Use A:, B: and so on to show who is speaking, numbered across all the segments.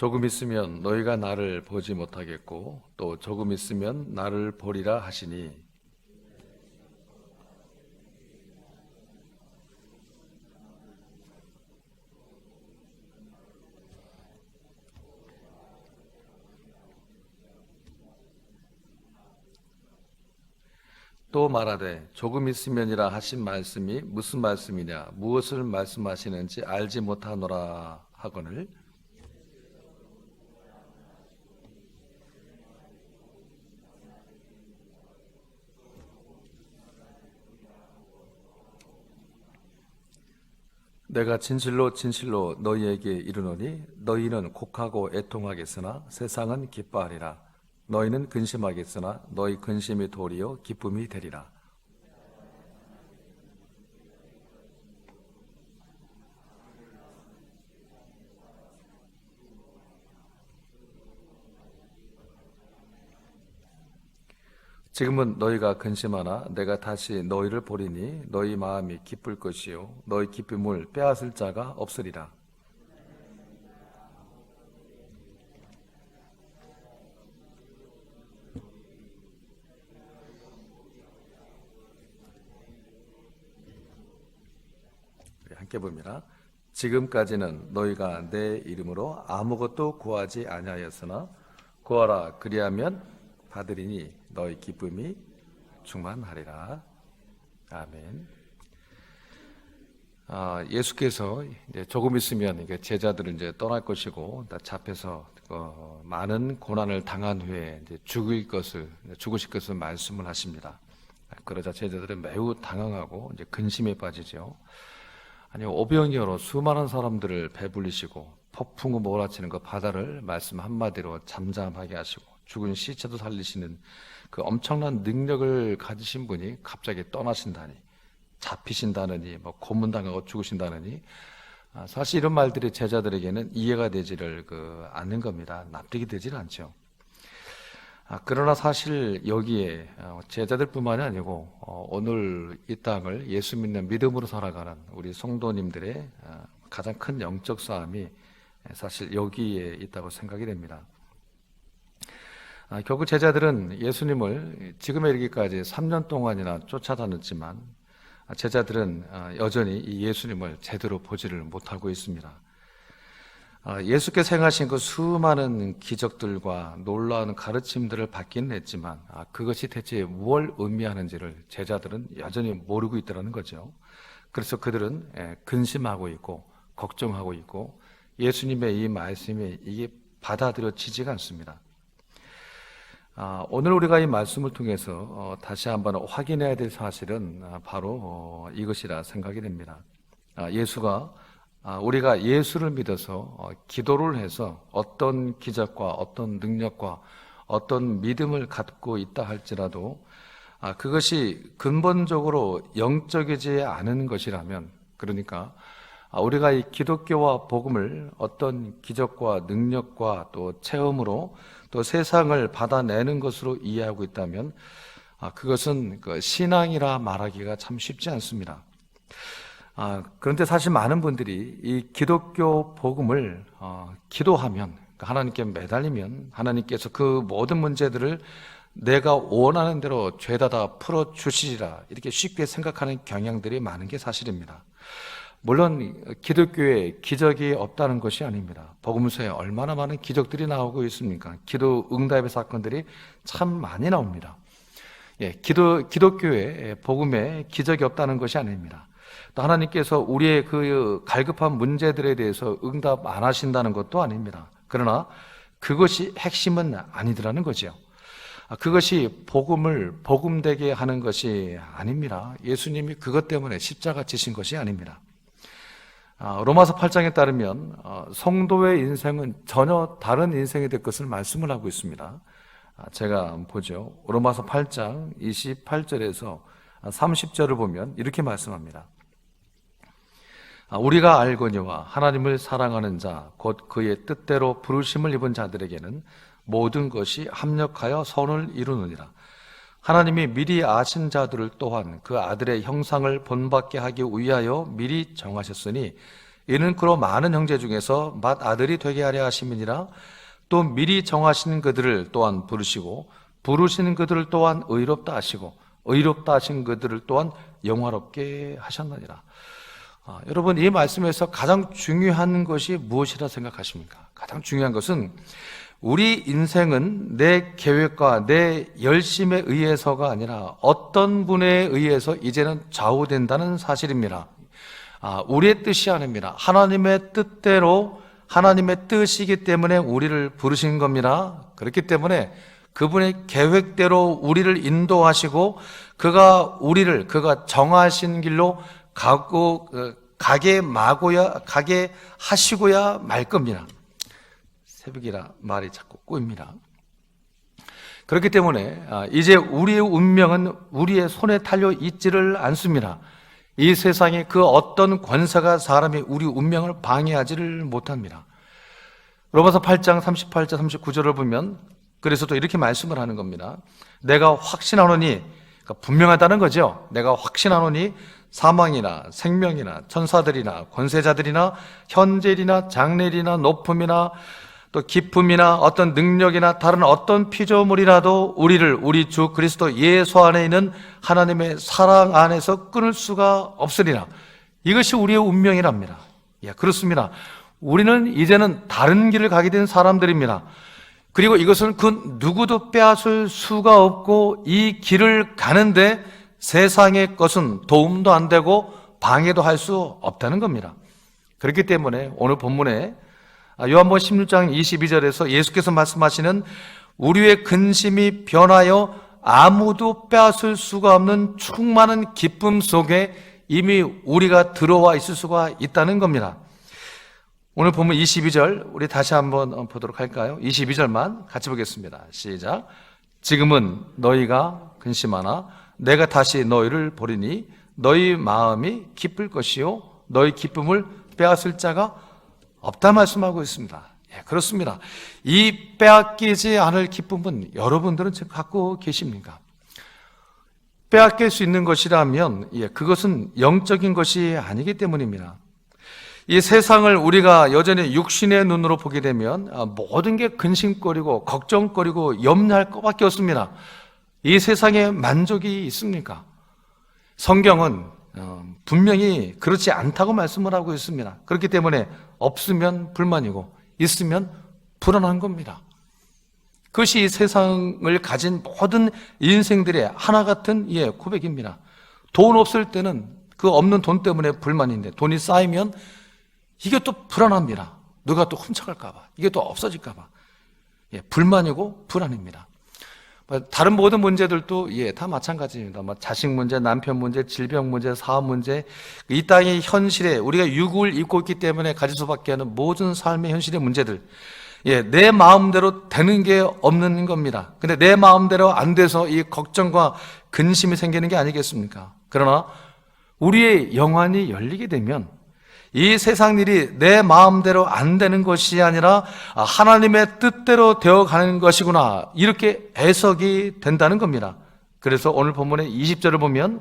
A: 조금 있으면 너희가 나를 보지 못하겠고 또 조금 있으면 나를 보리라 하시니. 또 말하되 조금 있으면이라 하신 말씀이 무슨 말씀이냐? 무엇을 말씀하시는지 알지 못하노라 하거늘 내가 진실로 진실로 너희에게 이르노니 너희는 곡하고 애통하겠으나 세상은 기뻐하리라. 너희는 근심하겠으나 너희 근심이 도리어 기쁨이 되리라 지금은 너희가 근심하나 내가 다시 너희를 보리니 너희 마음이 기쁠 것이요 너희 기쁨을 빼앗을 자가 없으리라. 함께 봅니다. 지금까지는 너희가 내 이름으로 아무것도 구하지 아니하였으나 구하라 그리하면 받으리니 너희 기쁨이 충만하리라. 아멘. 아, 예수께서 이제 조금 있으면 이게 제자들은 이제 떠날 것이고 다 잡혀서 어, 많은 고난을 당한 후에 이제 죽을 것을 죽으실 것을 말씀을 하십니다. 그러자 제자들은 매우 당황하고 이제 근심에 빠지죠. 아니 오병이어로 수많은 사람들을 배불리시고 폭풍우 몰아치는 그 바다를 말씀 한마디로 잠잠하게 하시고 죽은 시체도 살리시는 그 엄청난 능력을 가지신 분이 갑자기 떠나신다니 잡히신다느니 뭐 고문당하고 죽으신다느니 아, 사실 이런 말들이 제자들에게는 이해가 되지를 그 않는 겁니다. 납득이 되질 않죠. 아, 그러나 사실 여기에 어, 제자들뿐만이 아니고 어, 오늘 이 땅을 예수 믿는 믿음으로 살아가는 우리 성도님들의 어, 가장 큰 영적 싸움이 사실 여기에 있다고 생각이 됩니다. 아, 결국 제자들은 예수님을 지금에 이르기까지 3년 동안이나 쫓아다녔지만 아, 제자들은 아, 여전히 이 예수님을 제대로 보지를 못하고 있습니다. 아, 예수께서 행하신 그 수많은 기적들과 놀라운 가르침들을 받기는 했지만 아, 그것이 대체 무엇을 의미하는지를 제자들은 여전히 모르고 있다는 거죠. 그래서 그들은 예, 근심하고 있고 걱정하고 있고 예수님의 이 말씀이 이게 받아들여지지가 않습니다. 아, 오늘 우리가 이 말씀을 통해서 어, 다시 한번 확인해야 될 사실은 아, 바로 어, 이것이라 생각이 됩니다. 아, 예수가 아, 우리가 예수를 믿어서 어, 기도를 해서 어떤 기적과 어떤 능력과 어떤 믿음을 갖고 있다 할지라도 아, 그것이 근본적으로 영적이지 않은 것이라면 그러니까 아, 우리가 이 기독교와 복음을 어떤 기적과 능력과 또 체험으로 또 세상을 받아내는 것으로 이해하고 있다면 아, 그것은 그 신앙이라 말하기가 참 쉽지 않습니다. 아, 그런데 사실 많은 분들이 이 기독교 복음을 어, 기도하면 그러니까 하나님께 매달리면 하나님께서 그 모든 문제들을 내가 원하는 대로 죄다 다 풀어 주시리라 이렇게 쉽게 생각하는 경향들이 많은 게 사실입니다. 물론 기독교에 기적이 없다는 것이 아닙니다. 복음서에 얼마나 많은 기적들이 나오고 있습니까? 기도 응답의 사건들이 참 많이 나옵니다. 예, 기도 기독교에 복음에 기적이 없다는 것이 아닙니다. 또 하나님께서 우리의 그 갈급한 문제들에 대해서 응답 안 하신다는 것도 아닙니다. 그러나 그것이 핵심은 아니더라는 거죠. 아, 그것이 복음을 복음되게 하는 것이 아닙니다. 예수님이 그것 때문에 십자가 지신 것이 아닙니다. 아, 로마서 8장에 따르면 어, 성도의 인생은 전혀 다른 인생이 될 것을 말씀을 하고 있습니다. 아, 제가 보죠. 로마서 8장 28절에서 30절을 보면 이렇게 말씀합니다. 아, 우리가 알거니와 하나님을 사랑하는 자, 곧 그의 뜻대로 부르심을 입은 자들에게는 모든 것이 합력하여 선을 이루느니라. 하나님이 미리 아신 자들을 또한 그 아들의 형상을 본받게 하기 위하여 미리 정하셨으니 이는 그로 많은 형제 중에서 맏 아들이 되게 하려 하심이니라 또 미리 정하신 그들을 또한 부르시고 부르시는 그들을 또한 의롭다 하시고 의롭다 하신 그들을 또한 영화롭게 하셨느니라. 아, 여러분 이 말씀에서 가장 중요한 것이 무엇이라 생각하십니까? 가장 중요한 것은 우리 인생은 내 계획과 내 열심에 의해서가 아니라 어떤 분에 의해서 이제는 좌우된다는 사실입니다. 아, 우리의 뜻이 아닙니다. 하나님의 뜻대로 하나님의 뜻이기 때문에 우리를 부르신 겁니다. 그렇기 때문에 그분의 계획대로 우리를 인도하시고 그가 우리를 그가 정하신 길로 가고 어, 가게 마고야 가게 하시고야 말 겁니다. 새벽이라 말이 자꾸 꼬입니다. 그렇기 때문에 아, 이제 우리의 운명은 우리의 손에 달려 있지를 않습니다. 이 세상에 그 어떤 권세가 사람의 우리 운명을 방해하지를 못합니다. 로마서 8장 38절 39절을 보면 그래서 또 이렇게 말씀을 하는 겁니다. 내가 확신하노니 그러니까 분명하다는 거죠. 내가 확신하노니 사망이나 생명이나 천사들이나 권세자들이나 현재일이나 장래일이나 높음이나 또 기쁨이나 어떤 능력이나 다른 어떤 피조물이라도 우리를 우리 주 그리스도 예수 안에 있는 하나님의 사랑 안에서 끊을 수가 없으리라. 이것이 우리의 운명이랍니다. 예, 그렇습니다. 우리는 이제는 다른 길을 가게 된 사람들입니다. 그리고 이것은 그 누구도 빼앗을 수가 없고 이 길을 가는데 세상의 것은 도움도 안 되고 방해도 할 수 없다는 겁니다. 그렇기 때문에 오늘 본문에 요한복음 16장 22절에서 예수께서 말씀하시는 우리의 근심이 변하여 아무도 빼앗을 수가 없는 충만한 기쁨 속에 이미 우리가 들어와 있을 수가 있다는 겁니다. 오늘 보면 22절 우리 다시 한번 보도록 할까요? 22절만 같이 보겠습니다. 시작. 지금은 너희가 근심하나 내가 다시 너희를 보리니 너희 마음이 기쁠 것이요 너희 기쁨을 빼앗을 자가 없다 말씀하고 있습니다. 예, 그렇습니다. 이 빼앗기지 않을 기쁨은 여러분들은 지금 갖고 계십니까? 빼앗길 수 있는 것이라면 예, 그것은 영적인 것이 아니기 때문입니다. 이 세상을 우리가 여전히 육신의 눈으로 보게 되면 아, 모든 게 근심거리고 걱정거리고 염려할 것밖에 없습니다. 이 세상에 만족이 있습니까? 성경은 어, 분명히 그렇지 않다고 말씀을 하고 있습니다. 그렇기 때문에 없으면 불만이고 있으면 불안한 겁니다. 그것이 이 세상을 가진 모든 인생들의 하나 같은 예, 고백입니다. 돈 없을 때는 그 없는 돈 때문에 불만인데 돈이 쌓이면 이게 또 불안합니다. 누가 또 훔쳐갈까봐. 이게 또 없어질까봐. 예, 불만이고 불안입니다. 뭐 다른 모든 문제들도 예, 다 마찬가지입니다. 뭐 자식 문제, 남편 문제, 질병 문제, 사업 문제, 이 땅의 현실에 우리가 유국을 입고 있기 때문에 가질 수밖에 하는 모든 삶의 현실의 문제들. 예, 내 마음대로 되는 게 없는 겁니다. 근데 내 마음대로 안 돼서 이 걱정과 근심이 생기는 게 아니겠습니까? 그러나 우리의 영안이 열리게 되면 이 세상 일이 내 마음대로 안 되는 것이 아니라 하나님의 뜻대로 되어 가는 것이구나. 이렇게 해석이 된다는 겁니다. 그래서 오늘 본문의 20절을 보면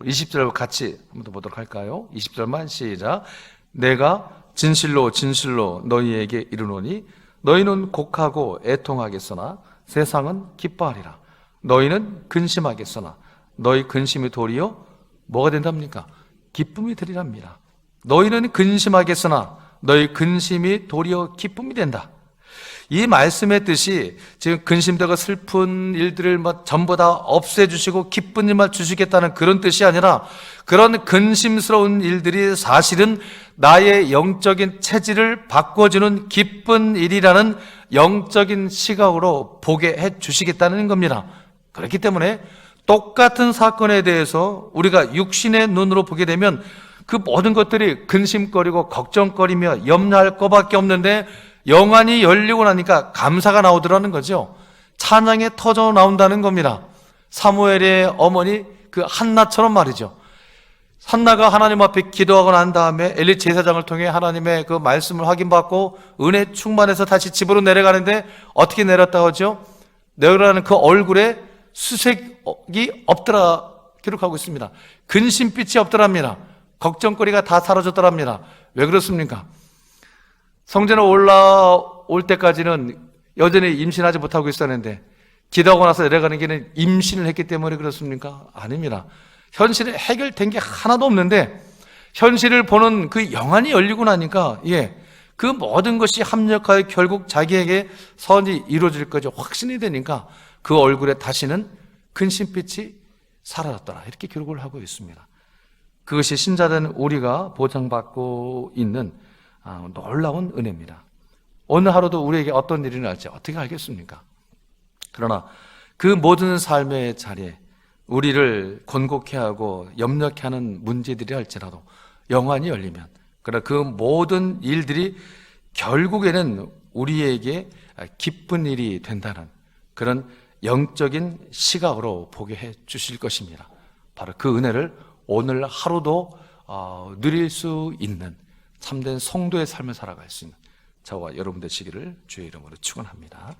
A: 20절 같이 한번 더 보도록 할까요? 20절만 시작. 내가 진실로 진실로 너희에게 이르노니 너희는 곡하고 애통하겠으나 세상은 기뻐하리라. 너희는 근심하겠으나 너희 근심이 도리어 뭐가 된답니까? 기쁨이 되리랍니다. 너희는 근심하겠으나 너희 근심이 도리어 기쁨이 된다. 이 말씀의 뜻이 지금 근심되고 슬픈 일들을 뭐 전부 다 없애주시고 기쁜 일만 주시겠다는 그런 뜻이 아니라 그런 근심스러운 일들이 사실은 나의 영적인 체질을 바꿔주는 기쁜 일이라는 영적인 시각으로 보게 해 주시겠다는 겁니다. 그렇기 때문에 똑같은 사건에 대해서 우리가 육신의 눈으로 보게 되면 그 모든 것들이 근심거리고 걱정거리며 염려할 것밖에 없는데 영안이 열리고 나니까 감사가 나오더라는 거죠. 찬양에 터져 나온다는 겁니다. 사무엘의 어머니 그 한나처럼 말이죠. 한나가 하나님 앞에 기도하고 난 다음에 엘리 제사장을 통해 하나님의 그 말씀을 확인받고 은혜 충만해서 다시 집으로 내려가는데 어떻게 내렸다고 하죠? 내려가는 그 얼굴에 수색이 없더라 기록하고 있습니다. 근심빛이 없더랍니다. 걱정거리가 다 사라졌더랍니다. 왜 그렇습니까? 성전에 올라올 때까지는 여전히 임신하지 못하고 있었는데 기도하고 나서 내려가는 길은 임신을 했기 때문에 그렇습니까? 아닙니다. 현실에 해결된 게 하나도 없는데 현실을 보는 그 영안이 열리고 나니까 예. 그 모든 것이 합력하여 결국 자기에게 선이 이루어질 것이 확신이 되니까 그 얼굴에 다시는 근심빛이 사라졌더라. 이렇게 기록을 하고 있습니다. 그것이 신자된 우리가 보장받고 있는 아, 놀라운 은혜입니다. 어느 하루도 우리에게 어떤 일이 날지 어떻게 알겠습니까? 그러나 그 모든 삶의 자리에 우리를 곤곡해 하고 염려케 하는 문제들이 할지라도 영안이 열리면 그러나 그 모든 일들이 결국에는 우리에게 기쁜 일이 된다는 그런 영적인 시각으로 보게 해 주실 것입니다. 바로 그 은혜를 오늘 하루도 어, 누릴 수 있는 참된 성도의 삶을 살아갈 수 있는 저와 여러분 되시기를 주의 이름으로 축원합니다.